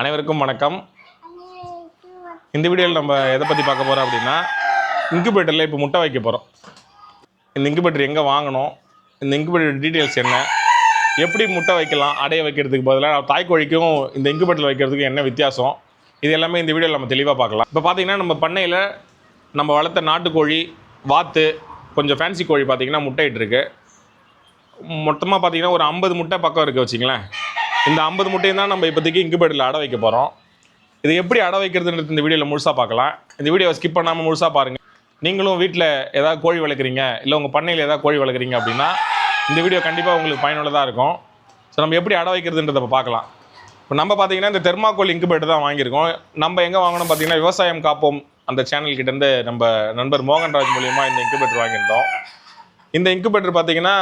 அனைவருக்கும் வணக்கம். இந்த வீடியோவில் நம்ம எதை பற்றி பார்க்க போகிறோம் அப்படின்னா இன்குபேட்டரில் இப்போ முட்டை வைக்க போகிறோம் இந்த இன்குபேட்டர் எங்கே வாங்கணும்? இந்த இன்குபேட்டர் டீட்டெயில்ஸ் என்ன? எப்படி முட்டை வைக்கலாம்? அடைய வைக்கிறதுக்கு பதிலாக தாய்க்கோழிக்கும் இந்த இன்குபேட்டரில் வைக்கிறதுக்கும் என்ன வித்தியாசம்? இது எல்லாமே இந்த வீடியோவில் நம்ம தெளிவாக பார்க்கலாம். இப்போ பார்த்தீங்கன்னா நம்ம பண்ணையில் நம்ம வளர்த்த நாட்டுக்கோழி வாத்து கொஞ்சம் ஃபேன்சி கோழி பார்த்தீங்கன்னா முட்டை இட்டுருக்கு. மொத்தமாக பார்த்தீங்கன்னா ஒரு ஐம்பது முட்டை பக்கம் இருக்குது வச்சிங்களேன் இந்த ஐம்பது முட்டையும் தான் நம்ம இப்போதைக்கு இன்குபேட்டரில் அடை வைக்க போகிறோம். இது எப்படி அடை வைக்கிறதுன்றது இந்த வீடியோவில் முழுசாக பார்க்கலாம். இந்த வீடியோவை ஸ்கிப் பண்ணாமல் முழுசாக பாருங்கள் நீங்களும் வீட்டில் ஏதாவது கோழி வளர்க்குறீங்க இல்லை உங்கள் பண்ணையில் ஏதாவது கோழி வளர்க்குறீங்க அப்படின்னா இந்த வீடியோ கண்டிப்பாக உங்களுக்கு பயனுள்ளதாக இருக்கும். ஸோ நம்ம எப்படி அடை வைக்கிறதுன்றதை பார்க்கலாம். இப்போ நம்ம பார்த்தீங்கன்னா இந்த தெர்மாக்கோல் இன்குபேட்டர் தான் வாங்கியிருக்கோம். நம்ம எங்கே வாங்கணும் பார்த்தீங்கன்னா விவசாயம் காப்போம் அந்த சேனல்கிட்டேருந்து நம்ம நண்பர் மோகன்ராஜ் மூலியமா இந்த இன்குபேட்டர் வாங்கியிருந்தோம். இந்த இன்குபேட்டர் பார்த்தீங்கன்னா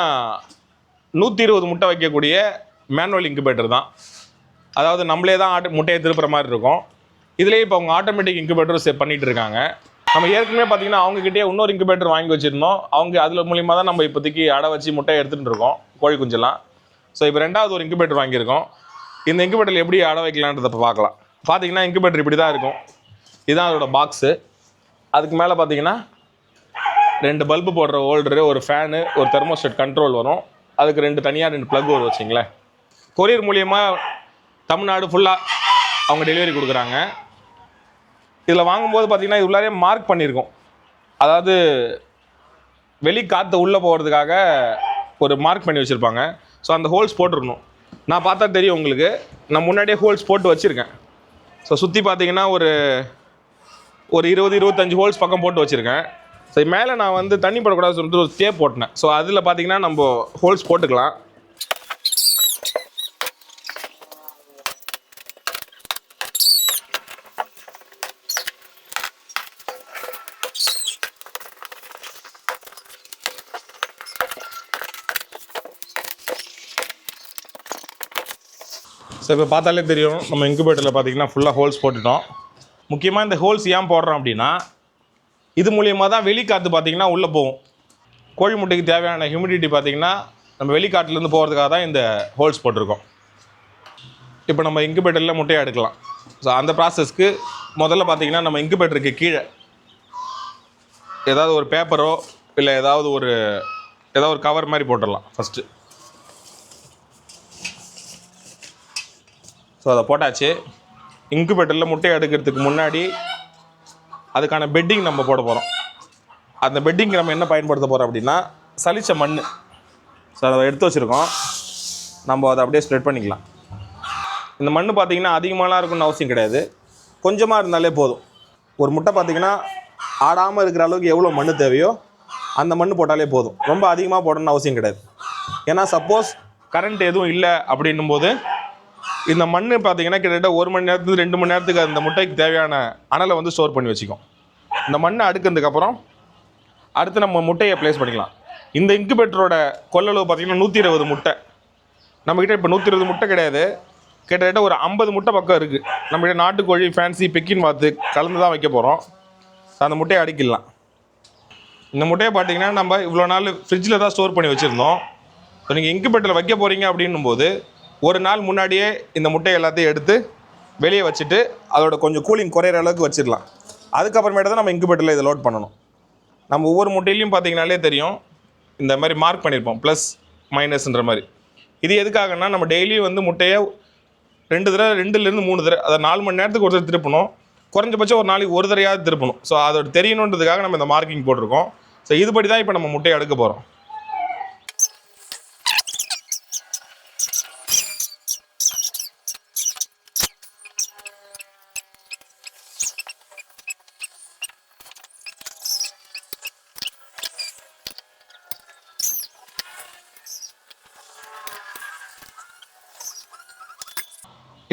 நூற்றி இருபது முட்டை வைக்கக்கூடிய மேனுவல் இன்குபேட்டர் தான். அதாவது நம்மளே தான் ஆட்டு முட்டையை திருப்புற மாதிரி இருக்கும். இதுலேயே இப்போ அவங்க ஆட்டோமேட்டிக் இன்குபேட்டரும் செட் பண்ணிட்டு இருக்காங்க. நம்ம ஏற்கனவே பார்த்தீங்கன்னா அவங்ககிட்டயே இன்னொரு இன்குபேட்டர் வாங்கி வச்சிருந்தோம். அவங்க அதில் மூலியமாக தான் நம்ம இப்போதைக்கு அடை வச்சு முட்டையை எடுத்துகிட்டு இருக்கோம் கோழி குஞ்செல்லாம். ஸோ இப்போ ரெண்டாவது ஒரு இன்குபேட்டர் வாங்கியிருக்கோம். இந்த இன்குபேட்டரில் எப்படி அடை வைக்கலான்றதை இப்போ பார்க்கலாம் பார்த்தீங்கன்னா இன்குபேட்டர் இப்படி தான் இருக்கும். இதுதான் அதோட பாக்ஸு அதுக்கு மேலே பார்த்தீங்கன்னா ரெண்டு பல்பு போடுற ஹோல்டரு ஒரு ஃபேனு ஒரு தெர்மோஸ்டெட் கண்ட்ரோல் வரும். அதுக்கு ரெண்டு தனியாக ரெண்டு ப்ளக் வரும் வச்சிங்களேன். கொரியர் மூலியமாக தமிழ்நாடு ஃபுல்லாக அவங்க டெலிவரி கொடுக்குறாங்க. இதில் வாங்கும்போது பார்த்தீங்கன்னா இது உள்ளாரே மார்க் பண்ணியிருக்கோம். அதாவது வெளி காற்று உள்ளே போகிறதுக்காக ஒரு மார்க் பண்ணி வச்சுருப்பாங்க. ஸோ அந்த ஹோல்ஸ் போட்டிருக்கணும். நான் பார்த்தா தெரியும் உங்களுக்கு. நான் முன்னாடியே ஹோல்ஸ் போட்டு வச்சுருக்கேன். ஸோ சுற்றி பார்த்தீங்கன்னா ஒரு ஒரு இருபது இருபத்தஞ்சி ஹோல்ஸ் பக்கம் போட்டு வச்சுருக்கேன். ஸோ மேலே நான் வந்து தண்ணி படக்கூடாதுன்னு சொல்லிட்டு ஒரு டேப் போட்டினேன். ஸோ அதில் பார்த்தீங்கன்னா நம்ம ஹோல்ஸ் போட்டுக்கலாம். ஸோ இப்போ பார்த்தாலே தெரியும் நம்ம இன்குபேட்டரில் பார்த்தீங்கன்னா ஃபுல்லாக ஹோல்ஸ் போட்டுட்டோம். முக்கியமாக இந்த ஹோல்ஸ் ஏன் போடுறோம் அப்படின்னா இது மூலியமாக தான் வெளிக்காற்று பார்த்தீங்கன்னா உள்ளே போகும். கோழி முட்டைக்கு தேவையான ஹியூமிடிட்டி பார்த்தீங்கன்னா நம்ம வெளிக்காட்டிலேருந்து போகிறதுக்காக தான் இந்த ஹோல்ஸ் போட்டிருக்கோம். இப்போ நம்ம இன்குபேட்டரில் முட்டையை எடுக்கலாம். ஸோ அந்த ப்ராசஸ்க்கு முதல்ல பார்த்தீங்கன்னா நம்ம இன்குபேட்டருக்கு கீழே ஏதாவது ஒரு பேப்பரோ இல்லை ஏதாவது ஒரு ஏதாவது ஒரு கவர் மாதிரி போட்டுடலாம் ஃபஸ்ட்டு ஸோ அதை போட்டாச்சு. இன்குபேட்டரில் முட்டையை எடுக்கிறதுக்கு முன்னாடி அதுக்கான பெட்டிங் நம்ம போட போகிறோம் அந்த பெட்டிங்க்கு நம்ம என்ன பயன்படுத்த போகிறோம் அப்படின்னா சலிச்ச மண் ஸோ அதை எடுத்து வச்சுருக்கோம். நம்ம அதை அப்படியே ஸ்ப்ரெட் பண்ணிக்கலாம். இந்த மண் பார்த்தீங்கன்னா அதிகமாலாம் இருக்கும்னு அவசியம் கிடையாது. கொஞ்சமாக இருந்தாலே போதும். ஒரு முட்டை பார்த்தீங்கன்னா ஆடாமல் இருக்கிற அளவுக்கு எவ்வளோ மண் தேவையோ அந்த மண் போட்டாலே போதும். ரொம்ப அதிகமாக போடணும்னு அவசியம் கிடையாது. ஏன்னா சப்போஸ் கரண்ட் எதுவும் இல்லை அப்படின்னும் போது இந்த மண் பார்த்தீங்கன்னா கிட்டத்தட்ட ஒரு மணி நேரத்துக்கு ரெண்டு மணி நேரத்துக்கு அந்த முட்டைக்கு தேவையான அனலை வந்து ஸ்டோர் பண்ணி வச்சுக்கும். இந்த மண்ணை அடுக்கிறதுக்கப்புறம் அடுத்து நம்ம முட்டையை ப்ளேஸ் பண்ணிக்கலாம். இந்த இன்குபேட்டரோட கொள்ளளவு பார்த்தீங்கன்னா நூற்றி இருபது முட்டை. நம்மக்கிட்ட இப்போ நூற்றி இருபது முட்டை கிடையாது. கிட்டத்தட்ட ஒரு ஐம்பது முட்டை பக்கம் இருக்குது நம்மகிட்ட நாட்டுக்கோழி ஃபேன்சி பெக்கின் பார்த்து கலந்து தான் வைக்க போகிறோம் அந்த முட்டையை அடிக்கலாம் இந்த முட்டையை பார்த்தீங்கன்னா நம்ம இவ்வளோ நாள் ஃப்ரிட்ஜில் தான் ஸ்டோர் பண்ணி வச்சுருந்தோம். இப்போ நீங்கள் இன்குபேட்டரில் வைக்க போகிறீங்க அப்படின்னும் போது ஒரு நாள் முன்னாடியே இந்த முட்டையை எல்லாத்தையும் எடுத்து வெளியே வச்சுட்டு அதோட கொஞ்சம் கூலிங் குறையிற அளவுக்கு வச்சிடலாம். அதுக்கப்புறமேட்டு தான் நம்ம இன்குபேட்டரில் இதை லோட் பண்ணணும். நம்ம ஒவ்வொரு முட்டையிலையும் பார்த்தீங்கனாலே தெரியும். இந்த மாதிரி மார்க் பண்ணியிருப்போம் ப்ளஸ் மைனஸ்ன்ற மாதிரி. இது எதுக்காகன்னா நம்ம டெய்லியும் வந்து முட்டையை ரெண்டு தடவை ரெண்டுலேருந்து மூணு தடவை அதை நாலு மணி நேரத்துக்கு ஒரு தடவை திருப்பணும். குறைஞ்சபட்சம் ஒரு நாளைக்கு ஒரு தடவையாவது திருப்பணும். ஸோ அதோட தெரியணுன்றதுக்காக நம்ம இந்த மார்க்கிங் போட்டிருக்கோம். ஸோ இதுபடி தான் இப்போ நம்ம முட்டையை எடுக்க போகிறோம்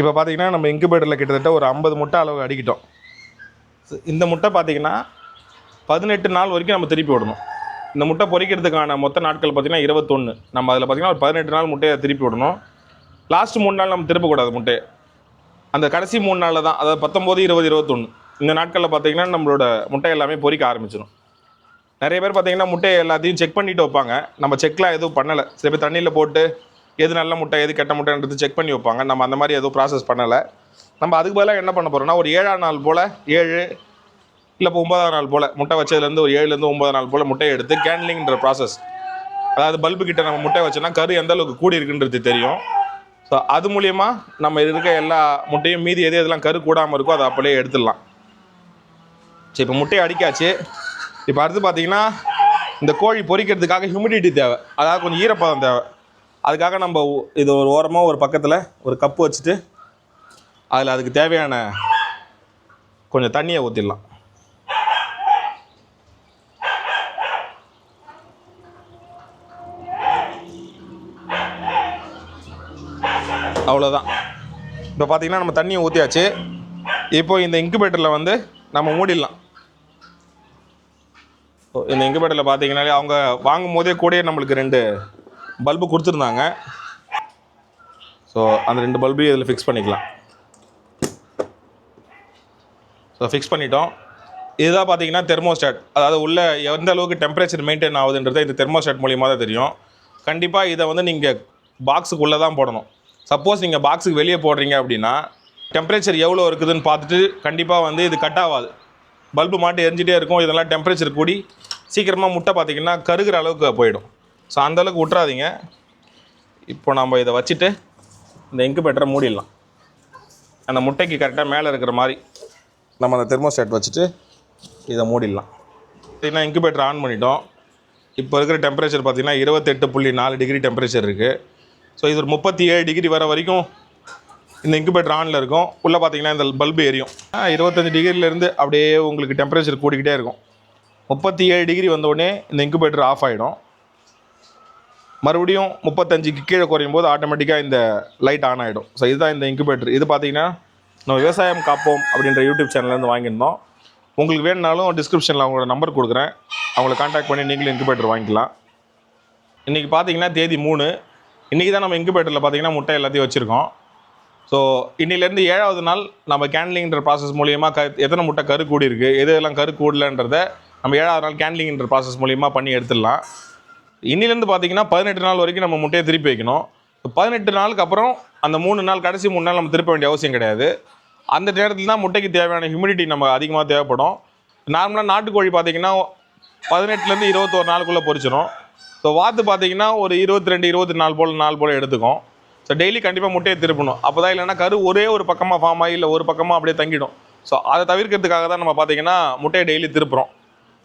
இப்போ பார்த்தீங்கன்னா நம்ம இன்குபேட்டரில் கிட்டத்தட்ட ஒரு ஐம்பது முட்டை அளவு அடிக்கிட்டோம். இந்த முட்டை பார்த்தீங்கன்னா பதினெட்டு நாள் வரைக்கும் நம்ம திருப்பி விடணும். இந்த முட்டை பொரிக்கிறதுக்கான மொத்த நாட்கள் பார்த்திங்கன்னா இருபத்தொன்று நம்ம அதில் பார்த்தீங்கன்னா ஒரு பதினெட்டு நாள் முட்டையை திருப்பி விடணும். லாஸ்ட் மூணு நாள் நம்ம திருப்பக்கூடாது முட்டையை. அந்த கடைசி மூணு நாளில் தான் அதாவது பத்தொம்போது இருபது இருபத்தொன்று இந்த நாட்களில் பார்த்தீங்கன்னா நம்மளோட முட்டை எல்லாமே பொறிக்க ஆரம்பிச்சிடும் நிறைய பேர் பார்த்தீங்கன்னா முட்டையை எல்லாத்தையும் செக் பண்ணிவிட்டு வைப்பாங்க. நம்ம செக்லாம் எதுவும் பண்ணலை. சில பேர் தண்ணியில் போட்டு எது நல்ல முட்டை எது கெட்ட முட்டைன்றது செக் பண்ணி வைப்பாங்க. நம்ம அந்த மாதிரி எதுவும் ப்ராசஸ் பண்ணலை. நம்ம அதுக்கு பதிலாக என்ன பண்ண போகிறோம்னா ஒரு ஏழாம் நாள் போல் ஏழு இல்லை இப்போ ஒன்பதாம் நாள் போல் முட்டை வச்சதுலேருந்து ஒரு ஏழுலேருந்து ஒன்பதாம் நாள் போல் முட்டையை எடுத்து கேன்லிங்ன்ற ப்ராசஸ் அதாவது பல்பு கிட்ட நம்ம முட்டை வச்சோன்னா கரு எந்த அளவுக்கு கூடி இருக்குன்றது தெரியும். ஸோ அது மூலயமா நம்ம இருக்க எல்லா முட்டையும் மீதி எது எதெல்லாம் கரு கூடாமல் இருக்கோ அதை அப்படியே எடுத்துடலாம். சரி இப்போ முட்டையை அடிக்காச்சு. இப்போ அடுத்து பார்த்தீங்கன்னா இந்த கோழி பொறிக்கிறதுக்காக ஹியூமிடிட்டி தேவை. அதாவது கொஞ்சம் ஈரப்பதம் தேவை. அதுக்காக நம்ம இது ஒரு ஓரமாக ஒரு பக்கத்தில் ஒரு கப்பு வச்சுட்டு அதில் அதுக்கு தேவையான கொஞ்சம் தண்ணியை ஊற்றிடலாம் அவ்வளோதான் இப்போ பார்த்தீங்கன்னா நம்ம தண்ணியை ஊற்றியாச்சு இப்போ இந்த இன்குபேட்டரில் வந்து நம்ம மூடிடலாம். இந்த இன்குபேட்டரில் பார்த்தீங்கன்னாலே அவங்க வாங்கும் போதே கூடயே நம்மளுக்கு ரெண்டு பல்பு கொடுத்துருந்தாங்க. ஸோ அந்த ரெண்டு பல்பையும் இதில் ஃபிக்ஸ் பண்ணிக்கலாம். ஸோ ஃபிக்ஸ் பண்ணிட்டோம். இதுதான் பார்த்தீங்கன்னா தெர்மோஸ்டாட் அதாவது உள்ள எந்த அளவுக்கு டெம்பரேச்சர் மெயின்டைன் ஆகுதுன்றது இந்த தெர்மோஸ்டாட் மூலியமாக தான் தெரியும். கண்டிப்பாக இதை வந்து நீங்கள் பாக்ஸுக்குள்ளே தான் போடணும். சப்போஸ் நீங்கள் பாக்ஸுக்கு வெளியே போடுறீங்க அப்படின்னா டெம்பரேச்சர் எவ்வளோ இருக்குதுன்னு பார்த்துட்டு கண்டிப்பாக வந்து இது கட் ஆகாது. பல்பு மாட்டு எரிஞ்சிட்டே இருக்கும். இதெல்லாம் டெம்பரேச்சர் கூடி சீக்கிரமாக முட்டை பார்த்தீங்கன்னா கருகிற அளவுக்கு போயிடும். ஸோ அந்தளவுக்கு விட்றாதீங்க இப்போ நம்ம இதை வச்சுட்டு இந்த இன்குபேட்டரை மூடிடலாம். அந்த முட்டைக்கு கரெக்டாக மேலே இருக்கிற மாதிரி நம்ம அந்த தெர்மோஸ்டேட் வச்சுட்டு இதை மூடிடலாம். பார்த்தீங்கன்னா இன்குபேட்டர் ஆன் பண்ணிட்டோம். இப்போ இருக்கிற டெம்பரேச்சர் பார்த்திங்கன்னா இருபத்தெட்டு புள்ளி நாலு டிகிரி டெம்பரேச்சர் இருக்குது ஸோ இது ஒரு முப்பத்தி ஏழு டிகிரி வர வரைக்கும் இந்த இன்குபேட்டர் ஆனில் இருக்கும். உள்ளே பார்த்தீங்கன்னா இந்த பல்பு எரியும். இருபத்தஞ்சி டிகிரிலேருந்து அப்படியே உங்களுக்கு டெம்பரேச்சர் கூடிக்கிட்டே இருக்கும். முப்பத்தி ஏழு டிகிரி வந்தோடனே இந்த இன்குபேட்டர் ஆஃப் ஆகிடும் மறுபடியும் முப்பத்தஞ்சுக்கு கீழே குறையும் போது ஆட்டோமேட்டிக்காக இந்த லைட் ஆன் ஆகிடும் ஸோ இதுதான் இந்த இன்குபேட்டர் இது பார்த்தீங்கன்னா நம்ம விவசாயம் காப்போம் அப்படின்ற யூடியூப் சேனல்லேருந்து வாங்கியிருந்தோம். உங்களுக்கு வேணுனாலும் டிஸ்கிரிப்ஷனில் அவங்களோட நம்பர் கொடுக்குறேன். அவங்கள காண்டாக்ட் பண்ணி நீங்களும் இன்குபேட்டர் வாங்கிக்கலாம். இன்றைக்கி பார்த்தீங்கன்னா தேதி மூணு. இன்றைக்கி தான் நம்ம இன்குபேட்டரில் பார்த்தீங்கன்னா முட்டை எல்லாத்தையும் வச்சுருக்கோம். ஸோ இன்னிலேருந்து ஏழாவது நாள் நம்ம கேன்லிங்கிற ப்ராசஸ் மூலியமாக க எத்தனை முட்டை கரு கூடியிருக்கு இருக்குது எது எதெல்லாம் கரு கூடலன்றத நம்ம ஏழாவது நாள் கேன்லிங்கிற ப்ராசஸ் மூலியமாக பண்ணி எடுத்துடலாம். இன்னிலேருந்து பார்த்தீங்கன்னா பதினெட்டு நாள் வரைக்கும் நம்ம முட்டையை திருப்பி வைக்கணும். பதினெட்டு நாளுக்கு அப்புறம் அந்த மூணு நாள் கடைசி மூணு நாள் நம்ம திருப்ப வேண்டிய அவசியம் கிடையாது. அந்த நேரத்தில் தான் முட்டைக்கு தேவையான ஹியூமிடிட்டி நம்ம அதிகமாக தேவைப்படும். நார்மலாக நாட்டுக்கோழி பார்த்தீங்கன்னா பதினெட்டுலேருந்து இருபத்தோரு நாளுக்குள்ளே பொறிச்சிடும் ஸோ வாத்து பார்த்தீங்கன்னா ஒரு இருபத்தி ரெண்டு இருபத்தி நாலு போல் நாள் போல் எடுத்துக்கும். ஸோ டெய்லி கண்டிப்பாக முட்டையை திருப்பணும். அப்போ தான் இல்லைன்னா கரு ஒரே ஒரு பக்கமாக ஃபார்ம் ஆகி இல்லை ஒரு பக்கமாக அப்படியே தங்கிடும். ஸோ அதை தவிர்க்கிறதுக்காக தான் நம்ம பார்த்தீங்கன்னா முட்டையை டெய்லி திருப்புறோம்.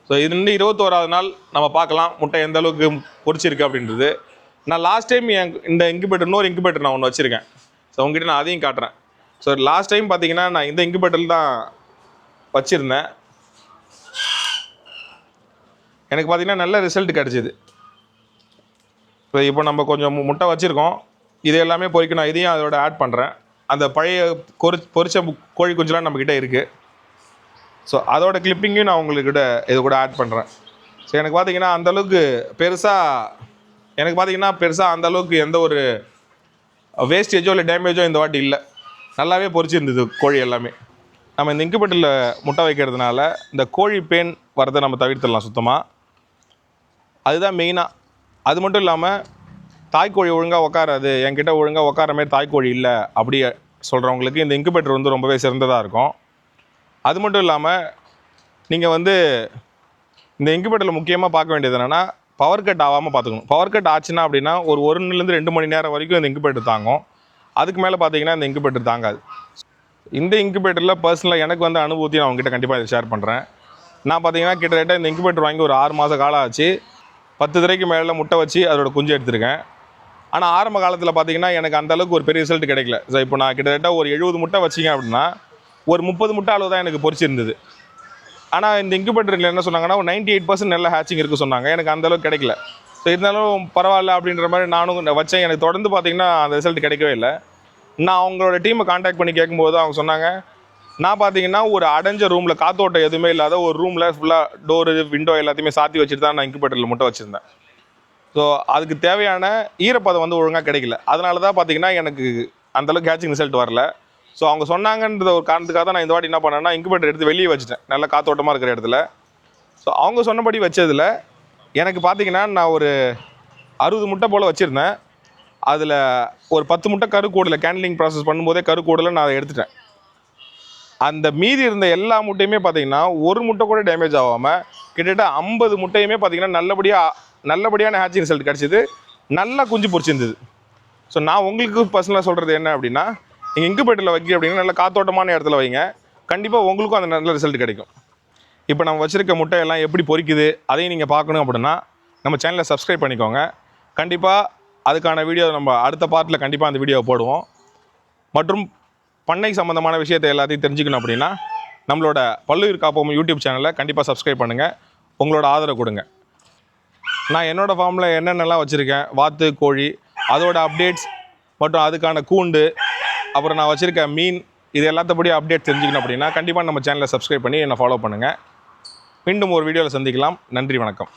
ஸோ இது இன்னும் இருபத்தோராவது நாள் நம்ம பார்க்கலாம். முட்டை எந்த அளவுக்கு பொறிச்சிருக்கு அப்படின்றது. நான் லாஸ்ட் டைம் என் இந்த இன்குபேட்டர் இன்னொரு இன்குபேட்டர் நான் ஒன்று வச்சுருக்கேன். ஸோ உங்ககிட்ட நான் அதையும் காட்டுறேன். ஸோ லாஸ்ட் டைம் பார்த்தீங்கன்னா நான் இந்த இன்குபேட்டரில் தான் வச்சுருந்தேன். எனக்கு பார்த்தீங்கன்னா நல்ல ரிசல்ட் கிடச்சிது. ஸோ இப்போ நம்ம கொஞ்சம் மு- முட்டை வச்சுருக்கோம். இது எல்லாமே பொறிக்கணும் இதையும் அதோட ஆட் பண்ணுறேன் அந்த பழைய கொரி பொரிச்ச கோழி குஞ்செலாம் நம்மக்கிட்ட இருக்குது ஸோ அதோட கிளிப்பிங்கையும் நான் உங்கள்கிட்ட இது கூட ஆட் பண்ணுறேன் ஸோ எனக்கு பார்த்தீங்கன்னா அந்தளவுக்கு பெருசாக எனக்கு பார்த்தீங்கன்னா பெருசாக அந்தளவுக்கு எந்த ஒரு வேஸ்டேஜோ இல்லை டேமேஜோ இந்த வாட்டி இல்லை. நல்லாவே பொரிச்சிருந்தது கோழி எல்லாமே. நம்ம இந்த இன்குபேட்டரில் முட்டை வைக்கிறதுனால இந்த கோழி பேன் வரதை நம்ம தவிர்த்துடலாம் சுத்தமாக அதுதான் மெயினாக அது மட்டும் இல்லாமல் தாய்க்கோழி ஒழுங்காக உட்காராது என்கிட்ட ஒழுங்காக உட்கார மாதிரி தாய்க்கோழி இல்லை அப்படி சொல்கிறவங்களுக்கு இந்த இன்குபேட்டர் வந்து ரொம்பவே சிறந்ததாக இருக்கும். அது மட்டும் இல்லாமல் நீங்கள் வந்து இந்த இன்குபேட்டரில் முக்கியமாக பார்க்க வேண்டியது என்னென்னா பவர் கட் ஆகாமல் பார்த்துக்கணும். பவர் கட் ஆச்சுன்னா அப்படின்னா ஒரு ஒன்றுலேருந்து ரெண்டு மணி நேரம் வரைக்கும் இந்த இன்குபேட்டர் தாங்கும். அதுக்கு மேலே பார்த்தீங்கன்னா இந்த இன்குபேட்டர் தாங்காது. இந்த இன்குபேட்டரில் பர்சனலாக எனக்கு வந்து அனுபவத்தையும் நான் உங்ககிட்ட கண்டிப்பாக இதை ஷேர் பண்ணுறேன் நான் பார்த்தீங்கன்னா கிட்டத்தட்ட இந்த இன்குபேட்டர் வாங்கி ஒரு ஆறு மாத காலம் ஆச்சு. பத்து திரைக்கு மேலே முட்டை வச்சு அதோட குஞ்சு எடுத்திருக்கேன். ஆனால் ஆரம்ப காலத்தில் பார்த்தீங்கன்னா எனக்கு அந்தளவுக்கு ஒரு பெரிய ரிசல்ட் கிடைக்கல. ஸோ இப்போ நான் கிட்டத்தட்ட ஒரு எழுபது முட்டை வச்சிங்க அப்படின்னா ஒரு முப்பது முட்டை அளவு தான் எனக்கு பொறிச்சிருந்தது. ஆனால் இந்த இன்குபேட்டரில் என்ன சொன்னாங்கன்னா ஒரு நைன்டி எயிட் பர்சன்ட் நல்ல ஹேச்சிங் இருக்குது சொன்னாங்க. எனக்கு அந்தளவுக்கு கிடைக்கல. ஸோ இருந்தாலும் பரவாயில்ல அப்படின்ற மாதிரி நானும் வச்சேன். எனக்கு தொடர்ந்து பார்த்தீங்கன்னா அந்த ரிசல்ட் கிடைக்கவே இல்லை. நான் அவங்களோட டீமை காண்டாக்ட் பண்ணி கேட்கும்போது அவங்க சொன்னாங்க நான் பார்த்தீங்கன்னா ஒரு அடைஞ்ச ரூமில் காத்தோட்டம் எதுவுமே இல்லாத ஒரு ரூமில் ஃபுல்லாக டோரு விண்டோ எல்லாத்தையுமே சாத்தி வச்சுட்டு தான் நான் இன்குபேட்டரில் முட்டை வச்சுருந்தேன். ஸோ அதுக்கு தேவையான ஈரப்பதம் வந்து ஒழுங்காக கிடைக்கல. அதனால தான் பார்த்தீங்கன்னா எனக்கு அந்தளவுக்கு கேச்சிங் ரிசல்ட் வரல. ஸோ அவங்க சொன்னாங்கன்ற ஒரு காரணத்துக்காக தான் நான் இந்த வாட்டி என்ன பண்ணேன்னா இன்குபேட்டர் எடுத்து வெளியே வச்சுட்டேன். நல்ல காத்தோட்டமாக இருக்கிற இடத்துல. ஸோ அவங்க சொன்னபடி வச்சதில் எனக்கு பார்த்தீங்கன்னா நான் ஒரு அறுபது முட்டை போல் வச்சுருந்தேன். அதில் ஒரு பத்து முட்டை கரு கூடலை கேண்டலிங் ப்ராசஸ் பண்ணும்போதே கரு கூடலை நான் அதை எடுத்துட்டேன். அந்த மீதி இருந்த எல்லா முட்டையுமே பார்த்தீங்கன்னா ஒரு முட்டை கூட டேமேஜ் ஆகாமல் கிட்டத்தட்ட ஐம்பது முட்டையுமே பார்த்தீங்கன்னா நல்லபடியாக நல்லபடியான ஹேச்சிங் ரிசல்ட் கிடச்சிது. நல்லா குஞ்சு பொரிச்சிருந்தது. ஸோ நான் உங்களுக்கு பர்சனலாக சொல்கிறது என்ன அப்படின்னா நீங்கள் இங்குபேட்டில் வைக்க அப்படின்னா நல்ல காத்தோட்டமான இடத்துல வைங்க. கண்டிப்பாக உங்களுக்கும் அந்த நல்ல ரிசல்ட் கிடைக்கும். இப்போ நம்ம வச்சுருக்க முட்டையெல்லாம் எப்படி பொரிக்குது அதையும் நீங்கள் பார்க்கணும் அப்படின்னா நம்ம சேனலை சப்ஸ்கிரைப் பண்ணிக்கோங்க. கண்டிப்பாக அதுக்கான வீடியோ நம்ம அடுத்த பார்ட்டில் கண்டிப்பாக அந்த வீடியோவை போடுவோம். மற்றும் பண்ணை சம்மந்தமான விஷயத்தை எல்லாத்தையும் தெரிஞ்சுக்கணும் அப்படின்னா நம்மளோட பல்லுயிர் காப்போம் யூடியூப் சேனலை கண்டிப்பாக சப்ஸ்கிரைப் பண்ணுங்கள் உங்களோட ஆதரவு கொடுங்க. நான் என்னோடய ஃபார்மில் என்னென்னலாம் வச்சுருக்கேன் வாத்து கோழி அதோட அப்டேட்ஸ் மற்றும் அதுக்கான கூண்டு அப்புறம் நான் வச்சுருக்க மீன் இது எல்லாத்தபடி அப்டேட் தெரிஞ்சுக்கணும் அப்படின்னா கண்டிப்பாக நம்ம சேனலை சப்ஸ்கிரைப் பண்ணி என்னை ஃபாலோ பண்ணுங்கள் மீண்டும் ஒரு வீடியோவில் சந்திக்கலாம். நன்றி வணக்கம்.